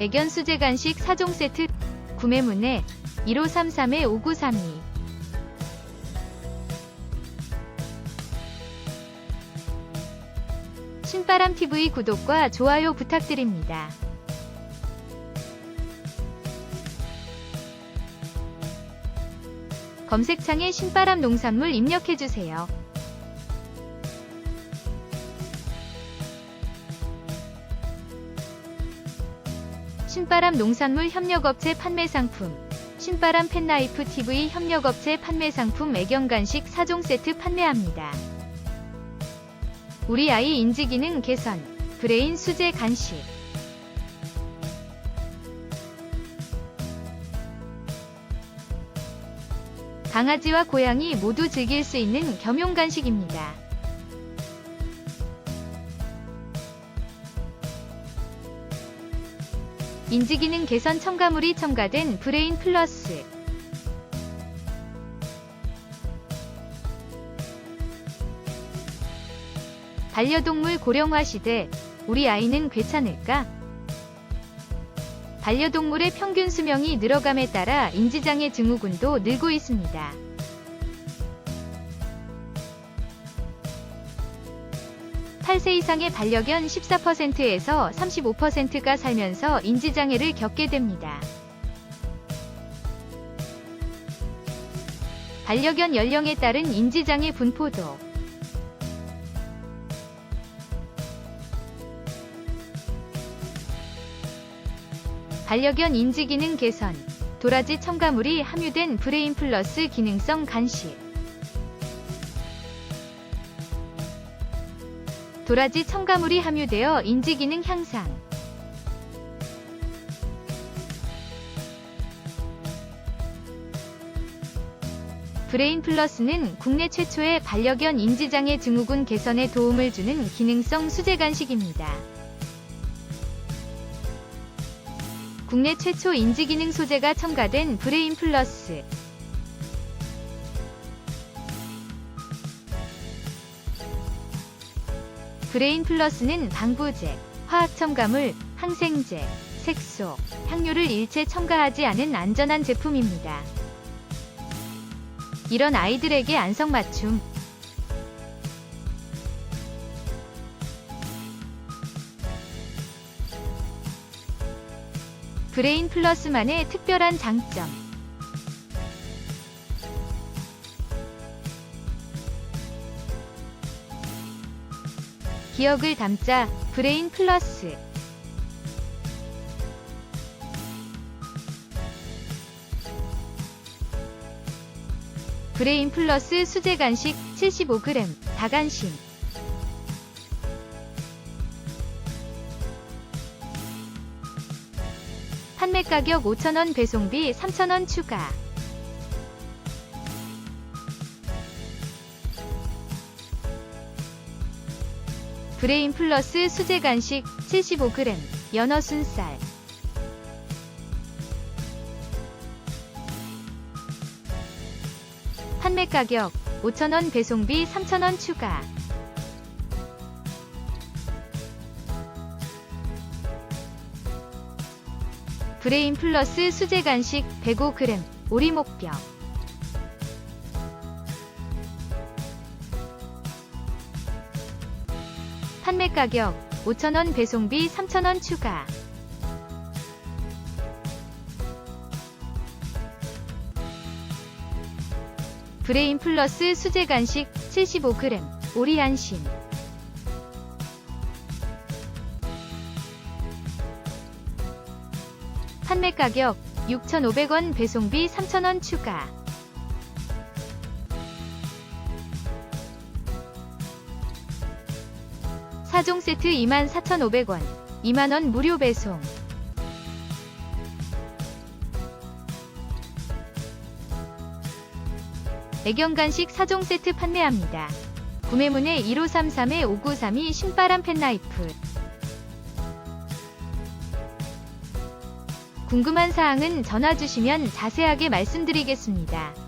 애견 수제 간식 4종 세트 구매 문의 1533-5932 신바람TV 구독과 좋아요 부탁드립니다. 검색창에 신바람 농산물 입력해주세요. 신바람 농산물 협력업체 판매 상품 신바람 펜나이프 TV 협력업체 판매 상품 애견 간식 4종 세트 판매합니다. 우리 아이 인지 기능 개선 브레인 수제 간식 강아지와 고양이 모두 즐길 수 있는 겸용 간식입니다. 인지기능 개선 첨가물이 첨가된 브레인 플러스 반려동물 고령화 시대 우리 아이는 괜찮을까? 반려동물의 평균 수명이 늘어감에 따라 인지장애 증후군도 늘고 있습니다. (8세) 이상의 반려견 14%에서 35%가 살면서 인지장애를 겪게 됩니다. 반려견 연령에 따른 인지장애 분포도 반려견 인지기능 개선, 도라지 첨가물이 함유된 브레인 플러스 기능성 간식. 도라지 첨가물이 함유되어 인지 기능 향상. 브레인 플러스는 국내 최초의 반려견 인지장애 증후군 개선에 도움을 주는 기능성 수제 간식입니다. 국내 최초 인지기능 소재가 첨가된 브레인 플러스. 브레인 플러스는 방부제, 화학 첨가물, 항생제, 색소, 향료를 일체 첨가하지 않은 안전한 제품입니다. 이런 아이들에게 안성맞춤, 브레인 플러스만의 특별한 장점. 기억을 담자 브레인 플러스. 브레인 플러스 수제 간식 75g 다간심. 판매 가격 5,000원 배송비 3,000원 추가. 브레인 플러스 수제 간식 75g 연어 순살 판매 가격 5,000원 배송비 3,000원 추가. 브레인 플러스 수제 간식 105g 오리목뼈 판매 가격 5,000원 배송비 3,000원 추가 브레인 플러스 수제 간식 75g 오리 안심 판매 가격 6,500원 배송비 3,000원 추가. 사종 세트 24,500원, 2만원 무료 배송. 애견 간식 4종 세트 판매합니다. 구매문의 1533-5932 신바람 펜나이프. 궁금한 사항은 전화 주시면 자세하게 말씀드리겠습니다.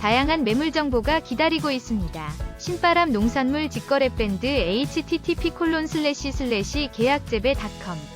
다양한 매물 정보가 기다리고 있습니다. 신바람 농산물 직거래 밴드 http 콜론 슬래시 슬래시 계약재배닷컴